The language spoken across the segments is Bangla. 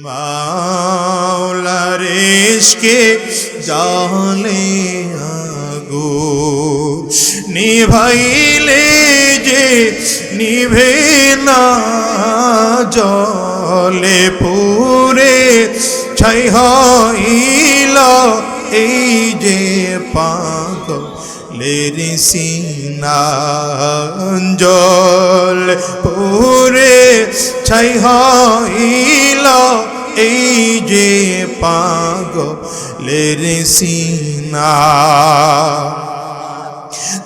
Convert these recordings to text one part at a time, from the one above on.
মাওলার ইশকে জালে আগো, নিভাইলে যে নিভে না জলে পুরে, ছাই হইল এই যে পাগল লেরি সিনা জল পুরে ছাই হইল এই যে পাগলের সিনা।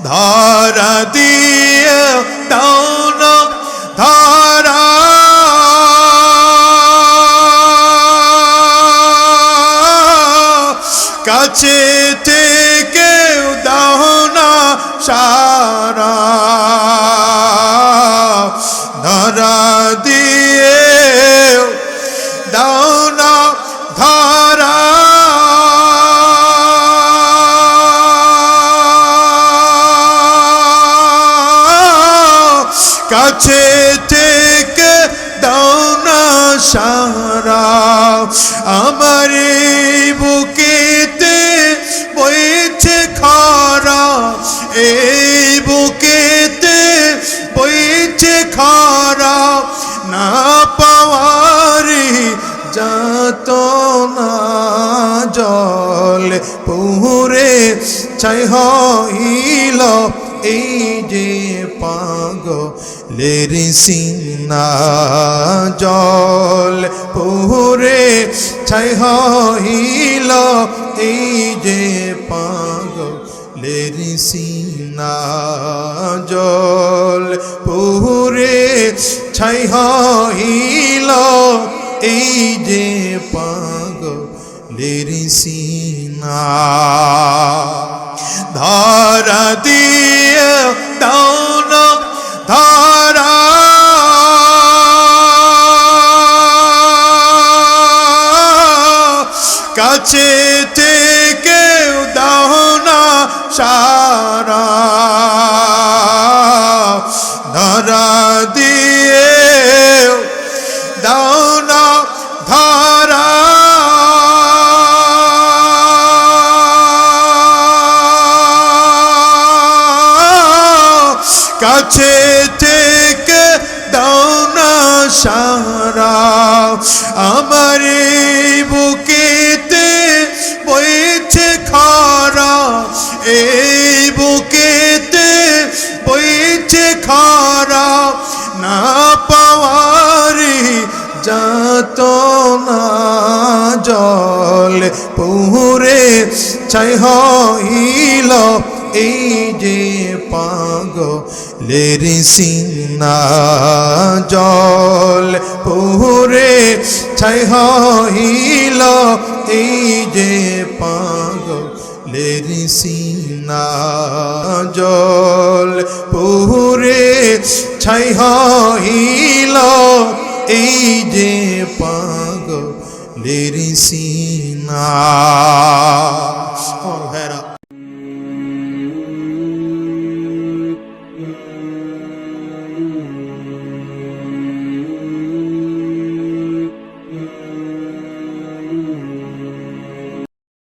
ধারা দিয়ে দাউন ধারা। কাছে সারা ধরা দিয়ে দাও না ধরা। কাছে থেকে দাও না সারা। আমার এই এই বুকেতে বইছে খরা না পাওয়ারি যাত না জল। পুরে ছাই হইল এই যে পাগ লেরি সিনা জল। পুরে ছাই হইল এই যে পাগ লেরি জল পুরে ছাই হইল। এই যে পাগ লেরি সিনা ধারা দিয়ে ধারা। কাছে সারা ধরা দিয়ে দাও না ধারা। কাছে থেকে দাও না সারা। আমার এই এই বুকেতে বইছে খরা না পাওয়ারি যাত না জল। পুরে ছাই হইল এই যে পাগ লেরি সিনা জল। পুরে ছাই হইল এই যে পাগ লেরি সিনা জল পুরে ছাই হইল। এই যে পাগ লেরি সিনা।